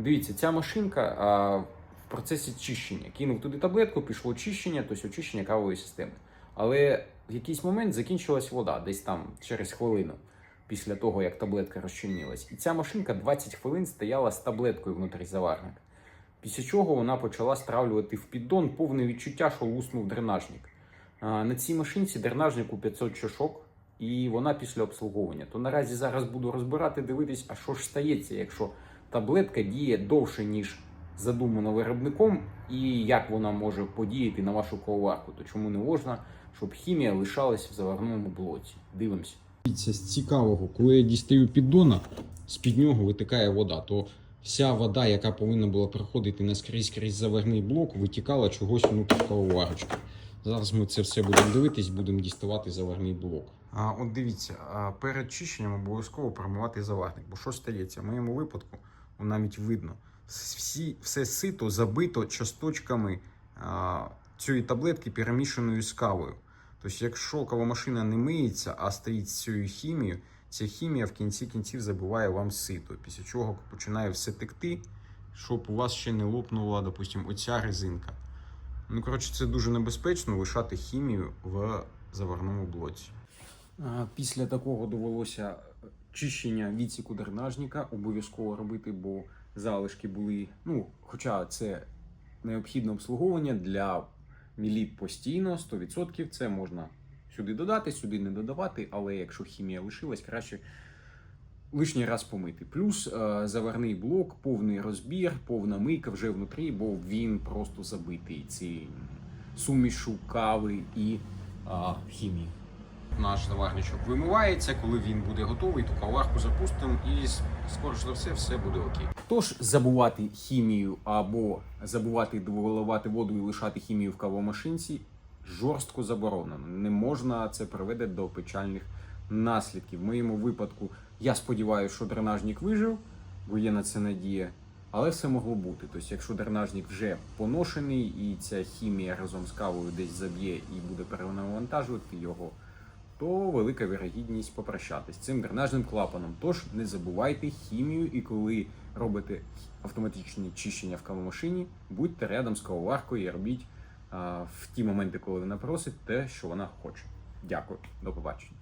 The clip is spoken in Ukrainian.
Дивіться, ця машинка а, в процесі чищення. Кинув туди таблетку, пішло чищення, тобто очищення кавової системи. Але в якийсь момент закінчилась вода, десь там через хвилину після того, як таблетка розчинилась. І ця машинка 20 хвилин стояла з таблеткою внутрі заварника. Після чого вона почала стравлювати в піддон повне відчуття, що луснув дренажник. На цій машинці дренажнику 500 чашок, і вона після обслуговування. То наразі зараз буду розбирати, дивитись, а що ж стається, якщо таблетка діє довше, ніж задумано виробником, і як вона може подіяти на вашу коварку, то чому не можна, щоб хімія лишалась в заварному блоці. Дивимося. Дивіться, з цікавого, коли я дістаю піддона, з-під нього витикає вода, то вся вода, яка повинна була проходити наскрізь крізь заварний блок, витікала чогось внутрі кавоварочки. Зараз ми це все будемо дивитись, будемо діставати заварний блок. А от дивіться, перед чищенням обов'язково промивати заварник. Бо що стається? В моєму випадку навіть видно, всі, все сито забито часточками а, цієї таблетки, перемішаною з кавою. Тобто, якщо кавомашина не миється, а стоїть з цією хімією, ця хімія в кінці кінців забиває вам сито, після чого починає все текти, щоб у вас ще не лопнула, допустимо, оця резинка. Ну, коротше, це дуже небезпечно лишати хімію в заварному блоці. Після такого довелося чищення відсіку дренажника обов'язково робити, бо залишки були. Ну, хоча це необхідне обслуговування для міліт постійно, 100%. Це можна сюди додати, сюди не додавати, але якщо хімія лишилась, краще лишній раз помити. Плюс е, заварний блок, повний розбір, повна мийка вже внутрі, бо він просто забитий ці сумішу кави і а, хімії. Наш заварничок вимивається, коли він буде готовий, то каварку запустимо і скоріш за все все буде окей. Тож забувати хімію або забувати виливати воду і лишати хімію в кавомашинці жорстко заборонено. Не можна це приведе до печальних наслідків. В моєму випадку я сподіваюся, що дренажник вижив, бо є на це надія. Але все могло бути. Тобто, якщо дренажник вже поношений і ця хімія разом з кавою десь заб'є і буде перенавантажувати його, то велика вірогідність попрощатись цим дренажним клапаном. Тож не забувайте хімію, і коли робите автоматичне чищення в кавомашині, будьте рядом з кавоваркою і робіть а, в ті моменти, коли вона просить те, що вона хоче. Дякую, до побачення.